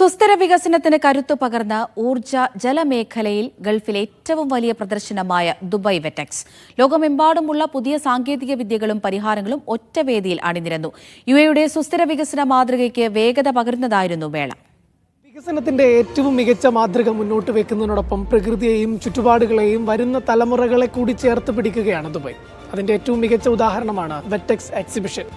സുസ്ഥിര വികസനത്തിന് കരുത്തു പകർന്ന ഊർജ ജലമേഖലയിൽ ഗൾഫിലെ ഏറ്റവും വലിയ പ്രദർശനമായ ദുബായ് വെറ്റക്സ്. ലോകമെമ്പാടുമുള്ള പുതിയ സാങ്കേതിക വിദ്യകളും പരിഹാരങ്ങളും ഒറ്റവേദിയിൽ അണിനിരന്നു. യു എയുടെ സുസ്ഥിര വികസന മാതൃകയ്ക്ക് വേഗത പകരുന്നതായിരുന്നു വേള. വികസനത്തിന്റെ ഏറ്റവും മികച്ച മാതൃക മുന്നോട്ട് വെക്കുന്നതിനോടൊപ്പം പ്രകൃതിയെയും ചുറ്റുപാടുകളെയും വരുന്ന തലമുറകളെ കൂടി ചേർത്ത് പിടിക്കുകയാണ് ദുബായ്. അതിന്റെ ഏറ്റവും മികച്ച ഉദാഹരണമാണ് WETEX exhibition.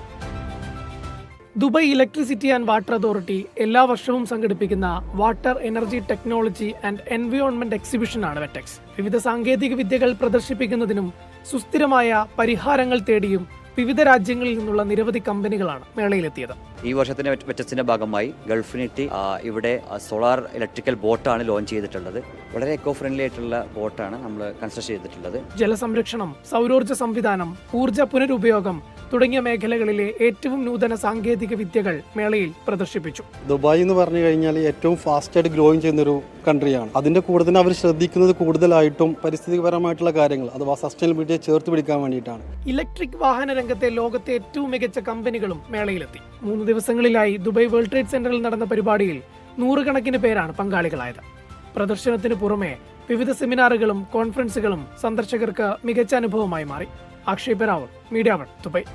Dubai electricity and water authority എല്ലാ വർഷവും സംഘടിപ്പിക്കുന്ന water energy technology and environment എക്സിബിഷനാണ് WETEX വിവിധ സാങ്കേതിക വിദ്യകൾ പ്രദർശിപ്പിക്കുന്നതിനും സുസ്ഥിരമായ പരിഹാരങ്ങൾ തേടിയും വിവിധ രാജ്യങ്ങളിൽ നിന്നുള്ള നിരവധി കമ്പനികളാണ് മേളയിലെത്തിയത്. ഈ വർഷത്തിന്റെ വെറ്റസിന്റെ ഭാഗമായി ഗൾഫിനിറ്റി ഇവിടെ സോളാർ ഇലക്ട്രിക്കൽ ബോട്ടാണ് ലോഞ്ച് ചെയ്തിട്ടുള്ളത്. വളരെ എക്കോ ഫ്രണ്ട്ലി ആയിട്ടുള്ള ബോട്ടാണ് നമ്മൾ കൺസ്ട്രക്ട് ചെയ്തിട്ടുള്ളത്. ജലസംരക്ഷണം സൗരോർജ സംവിധാനം ഊർജ പുനരുപയോഗം തുടങ്ങിയ മേഖലകളിലെ ഏറ്റവും നൂതന സാങ്കേതിക വിദ്യകൾ മേളയിൽ പ്രദർശിപ്പിച്ചു. ദുബായ് എന്ന് പറഞ്ഞു കഴിഞ്ഞാൽ ഏറ്റവും ഫാസ്റ്റായിട്ട് ഗ്രോയിങ് ചെയ്യുന്ന ഒരു കൺട്രിയാണ് അതിന്റെ കൂടെ തന്നെ അവർ ശ്രദ്ധിക്കുന്നത് കൂടുതലായിട്ടും പരിസ്ഥിതിപരമായിട്ടുള്ള കാര്യങ്ങൾ അഥവാ സസ്റ്റൈനബിലിറ്റിയെ ചേർത്ത് പിടിക്കാൻ വേണ്ടിയിട്ടാണ്. ഇലക്ട്രിക് വാഹന രംഗത്തെ ലോകത്തെ ഏറ്റവും മികച്ച കമ്പനികളും മേളയിലെത്തി. മൂന്ന് ദിവസങ്ങളിലായി ദുബായ് വേൾഡ് ട്രേഡ് സെന്ററിൽ നടന്ന പരിപാടിയിൽ നൂറുകണക്കിന് പേരാണ് പങ്കാളികളായത്. പ്രദർശനത്തിന് പുറമെ വിവിധ സെമിനാറുകളും കോൺഫറൻസുകളും സന്ദർശകർക്ക് മികച്ച അനുഭവമായി മാറി. Akshay Peravoor Media One Dubai.